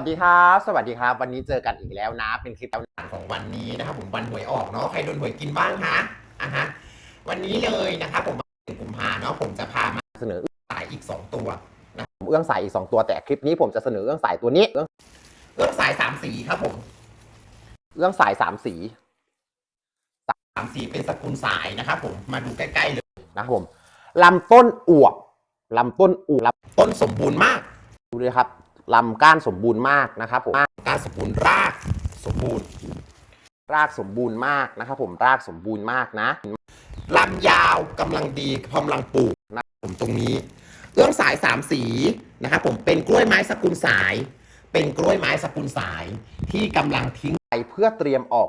สวัสดีครับ สวัสดีครับ วันนี้เจอกันอีกแล้วนะ เป็นคลิปแล้วของวันนี้นะครับผมวันหวยออกเนาะ ใครโดนหวยกินบ้างคะอะฮะ วันนี้เลยนะครับผมถึงกุมภาเนาะ ผมจะพามาเสนอสายอีก 2 ตัวนะผมเอื้องสายอีก 2 ตัว แต่คลิปนี้ผมจะเสนอเอื้องสายตัวนี้ เอื้องเอื้องสายสามสีครับผม เอื้องสายสามสีสามสีเป็นสกุลสายนะครับผม มาดูใกล้ๆเลยนะครับผมลำต้นอวบลำต้นอวบลำต้นสมบูรณ์มาก ดูเลยครับ ลำก้านสมบูรณ์มากนะครับผมก้านสมบูรณ์รากสมบูรณ์ รากสมบูรณ์มากนะครับผมรากสมบูรณ์มากนะลำยาวกำลังดีกำลังปลูกนะผมตรงนี้เอื้องสายสามสีนะครับผมเป็นกล้วยไม้สกุลสาย เป็นกล้วยไม้สกุลสาย ที่กำลังทิ้งไปเพื่อเตรียมออก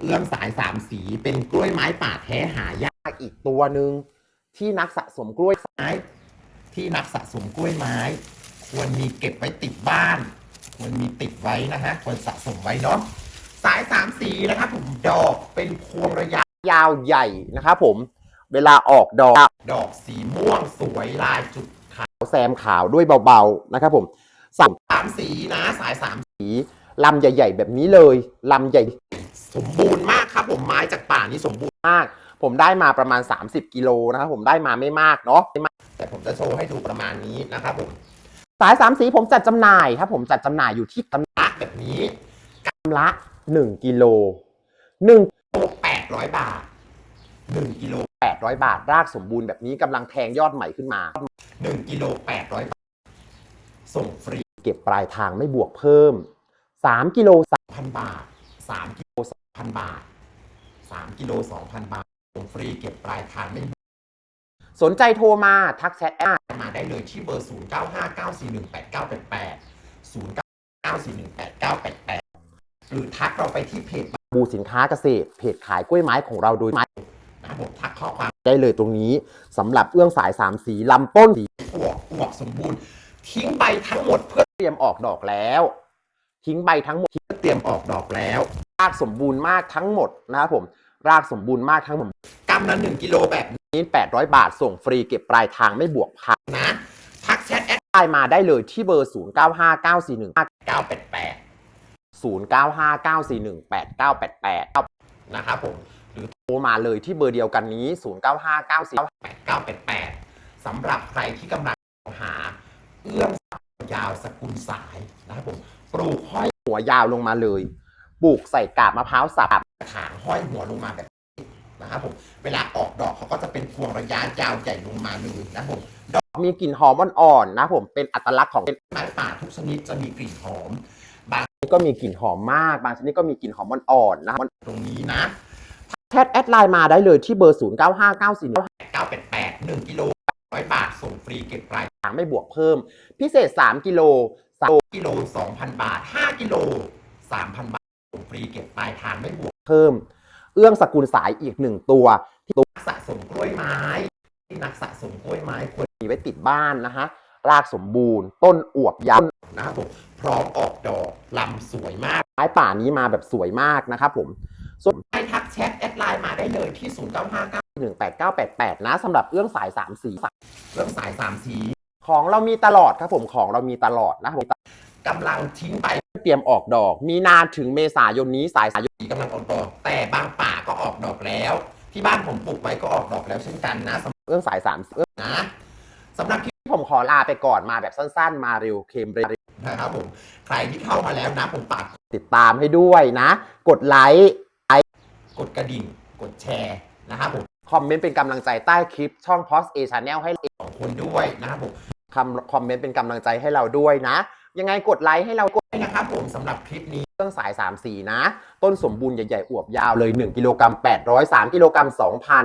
เอื้องสายสามสีเป็นกล้วยไม้ป่าแท้หายากอีกตัวหนึ่งที่นักสะสมกล้วยไม้ที่นักสะสมกล้วยไม้ ควรมีเก็บไว้ติดบ้าน ควรมีติดไว้นะฮะ ควรสะสมไว้เนาะ สายสามสีนะครับผม ดอกเป็นพวงระยะยาวใหญ่นะครับผม เวลาออกดอก ดอกสีม่วงสวยลายจุดขาวแซมขาวด้วยเบาๆนะครับผมสามสามสีนะ สายสามสีลำใหญ่ ๆ แบบนี้เลยลำใหญ่ สมบูรณ์มากครับ ผมไม้จากป่านี้สมบูรณ์มาก ผมได้มาประมาณ 30 กิโลนะครับผมได้มาไม่มากเนาะไม่มากแต่ผมจะโชว์ให้ดูประมาณนี้นะครับผม สายสามสีผมจัดจำหน่ายครับผมจัดจำหน่ายอยู่ที่กำละแบบนี้กำละ1กิโล1โล800บาท1กิโล800บาท รากสมบูรณ์แบบนี้กำลังแทงยอดใหม่ขึ้นมา1กิโล800บาท ส่งฟรี เก็บปลายทางไม่บวกเพิ่ม3กิโล3,000บาท3กิโล2,000บาท3กิโล2,000บาท ส่งฟรีเก็บปลายทางไม่สนใจโทรมาทักแชทแอด มาได้เลยที่เบอร์ 0959418988 0994188988 หรือทักเราไปที่เพจบูสินค้าเกษตรเพจขายกล้วยไม้ของเราโดยไม้นะครับผมทักข้อความได้เลยตรงนี้สำหรับเอื้องสายสามสีลำต้นสีอวบอวบสมบูรณ์ ทิ้งใบทั้งหมดเพื่อเตรียมออกดอกแล้ว ทิ้งใบทั้งหมดเพื่อเตรียมออกดอกแล้วรากสมบูรณ์มากทั้งหมดนะครับผมรากสมบูรณ์มากทั้งหมดกำละหนึ่งกิโลแบบ นี้ 800 บาทส่งฟรีเก็บปลายทางไม่บวกพักนะทักแชทแอดไลน์มาได้เลยที่เบอร์ 095941 988 0959418988 นะครับผม หรือโทรมาเลยที่เบอร์เดียวกันนี้ 0959418988 สำหรับใครที่กำลังหาเอื้องยาวสกุลสายนะครับผม ปลูกห้อยหัวยาวลงมาเลย ปลูกใส่กาบมะพร้าวสับถางห้อยหัวลงมาแบบ นี้นะครับผมเวลาออกดอกเขาก็จะเป็นพวงระยะยาวใหญ่ลงมาเลยนะครับผมดอกมีกลิ่นหอมอ่อนๆนะครับผมเป็นอัตลักษณ์ของไม้ป่าทุกชนิดจะมีกลิ่นหอม บางชนิดก็มีกลิ่นหอมมาก บางชนิดก็มีกลิ่นหอมอ่อนๆนะครับตรงนี้นะแชทแอดไลน์มาได้เลยที่เบอร์ 095941 988 1กิโล100บาทส่งฟรีเก็บปลายทางไม่บวกเพิ่ม พิเศษ 3 กิโล3กิโล2,000 บาท 5 กิโล3,000 บาทส่งฟรีเก็บปลายทางไม่บวกเพิ่ม เอื้องสกุลสายอีกหนึ่งตัวที่ตัวสะสมกล้วยไม้ที่นักสะสมกล้วยไม้ควรมีไว้ติดบ้านนะฮะรากสมบูรณ์ ต้นอวบยาวนะครับผมพร้อมออกดอกลำสวยมากไม้ป่านี้มาแบบสวยมากนะครับผมส่วนให้ทักแชทแอดไลน์มาได้เลยที่ 0 9 5 9 1 8 9 8 8 นะสำหรับเอื้องสาย3สีเอื้องสาย3สีของเรามีตลอดครับผมของเรามีตลอดนะครับผมกำลังทิ้งไป เตรียมออกดอก มีนาถึงเมษายนนี้สายสายนกำลังออกดอก แต่บางป่าก็ออกดอกแล้ว ที่บ้านผมปลูกไว้ก็ออกดอกแล้วเช่นกันนะสำหรับเอื้องสาย3เอื้องนะสำหรับที่ผมขอลาไปก่อนมาแบบสั้น ๆ มาเร็วเค็มเร็วนะครับผมใครที่เข้ามาแล้วนะผมฝากติดตามให้ด้วยนะ กดไลค์กดกระดิ่ง กดแชร์นะครับผมคอมเมนต์เป็นกำลังใจใต้คลิปช่อง p o s A Channel ให้สองคนด้วยนะครับผมคำคอมเมนต์เป็นกำลังใจให้เราด้วยนะ ยังไงกดไลค์ให้เรากด นะครับผมสำหรับคลิปนี้เรื่องสาย3 4นะ ต้นสมบูรณ์ใหญ่ๆ อวบยาวเลย 1 กิโลกรัม800 3 กิโลกรัม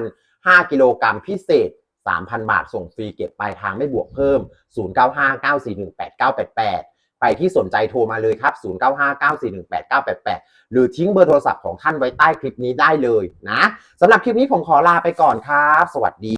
2,000 5 กิโลกรัมพิเศษ 3,000 บาทส่งฟรีเก็บปลายทางไม่บวกเพิ่ม 0959418988 ใครที่สนใจโทรมาเลยครับ 0959418988 หรือทิ้งเบอร์โทรศัพท์ของท่านไว้ใต้คลิปนี้ได้เลยนะสำหรับคลิปนี้ผมขอลาไปก่อนครับ สวัสดี